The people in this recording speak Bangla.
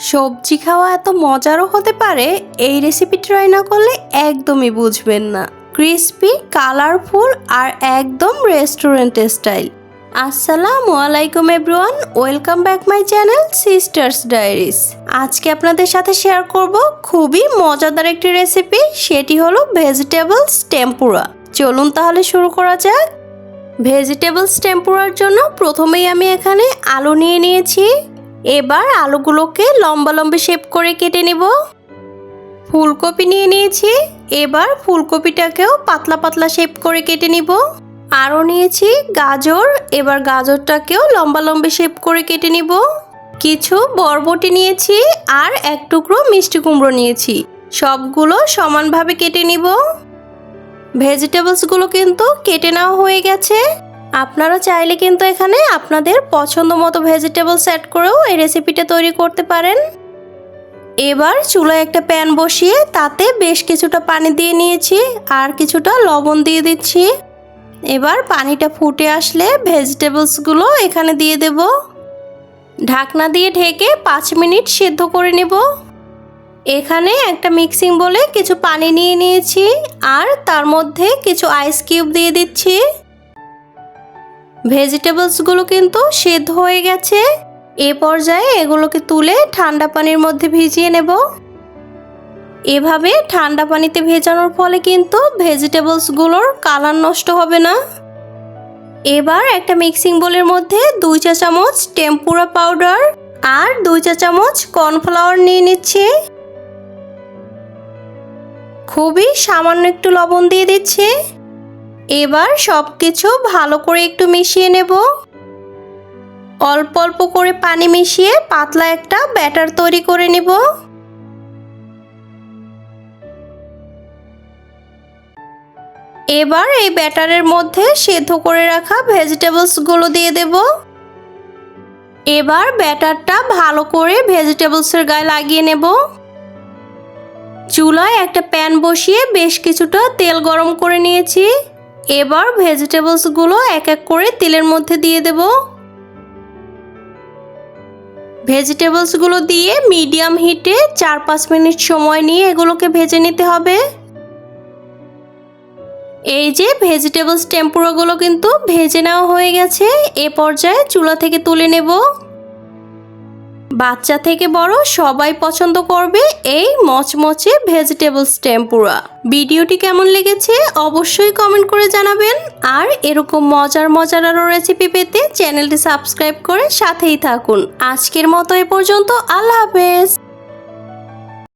সবজি খাওয়া এত মজারও হতে পারে, এই রেসিপি ট্রাই না করলে একদমই বুঝবেন না। ক্রিস্পি কালারফুল আর একদম রেস্টুরেন্ট স্টাইল আসসালামু আলাইকুম everyone welcome back my channel Sisters Diaries আজকে আপনাদের সাথে শেয়ার করব খুবই মজাদার একটি রেসিপি সেটি হলো ভেজিটেবলস টেম্পুরা চলুন তাহলে শুরু করা যাক। ভেজিটেবলস টেম্পুরার জন্য প্রথমেই আমি এখানে আলু নিয়ে নিয়েছি। এবার আলুগুলোকে লম্বা লম্বা শেপ করে কেটে নেব। ফুলকপি নিয়ে নিয়েছি। এবার ফুলকপিটাকেও পাতলা পাতলা শেপ করে কেটে নিব। আরও নিয়েছি গাজর। এবার গাজরটাকেও লম্বা লম্বা শেপ করে কেটে নিব। কিছু বরবটি নিয়েছি আর এক টুকরো মিষ্টি কুমড়ো নিয়েছি। সবগুলো সমানভাবে কেটে নিব। ভেজিটেবলসগুলো কিন্তু কেটে নেওয়া হয়ে গেছে। আপনারা চাইলে কিন্তু এখানে আপনাদের পছন্দ মতো ভেজিটেবলস অ্যাড করেও এই রেসিপিটা তৈরি করতে পারেন। এবার চুলায় একটা প্যান বসিয়ে তাতে বেশ কিছুটা পানি দিয়ে নিয়েছি আর কিছুটা লবণ দিয়ে দিচ্ছি। এবার পানিটা ফুটে আসলে ভেজিটেবলসগুলো এখানে দিয়ে দেব। ঢাকনা দিয়ে ঢেকে পাঁচ মিনিট সিদ্ধ করে নেব। এখানে একটা মিক্সিং বলে কিছু পানি নিয়ে নিয়েছি আর তার মধ্যে কিছু আইস কিউব দিয়ে দিচ্ছি। ভেজিটেবলসগুলো কিন্তু সেদ্ধ হয়ে গেছে। এ পর্যায়ে এগুলোকে তুলে ঠান্ডা পানির মধ্যে ভিজিয়ে নেব। এভাবে ঠান্ডা পানিতে ভেজানোর ফলে কিন্তু ভেজিটেবলসগুলোর কালার নষ্ট হবে না। এবার একটা মিক্সিং বোলের মধ্যে দুই চা চামচ টেম্পুরা পাউডার আর দুই চা চামচ কর্নফ্লাওয়ার নিয়ে নিচ্ছি। খুবই সামান্য একটু লবণ দিয়ে দিচ্ছি। এবার সব কিছু ভালো করে একটু মিশিয়ে নেব। অল্প অল্প করে পানি মিশিয়ে পাতলা একটা ব্যাটার তৈরি করে নেব। এবার এই ব্যাটারের মধ্যে সেদ্ধ করে রাখা ভেজিটেবলসগুলো দিয়ে দেব। এবার ব্যাটারটা ভালো করে ভেজিটেবলসের গায়ে লাগিয়ে নেব। চুলায় একটা প্যান বসিয়ে বেশ কিছুটা তেল গরম করে নিয়েছি। এবার ভেজিটেবলসগুলো এক এক করে তেলের মধ্যে দিয়ে দেব। ভেজিটেবলসগুলো দিয়ে মিডিয়াম হিটে চার পাঁচ মিনিট সময় নিয়ে এগুলোকে ভেজে নিতে হবে। এই যে ভেজিটেবলস টেম্পুরাগুলো কিন্তু ভেজে নেওয়া হয়ে গেছে, এ পর্যায়ে চুলা থেকে তুলে নেব। বাচ্চা থেকে বড় সবাই পছন্দ করবে এই মচমচে ভেজিটেবল স্ট্যাম্পুরা ভিডিওটি কেমন লেগেছে অবশ্যই কমেন্ট করে জানাবেন। আর এরকম মজার মজার আরও রেসিপি পেতে চ্যানেলটি সাবস্ক্রাইব করে সাথেই থাকুন। আজকের মতো এ পর্যন্ত, আল্লাহ হাফেজ।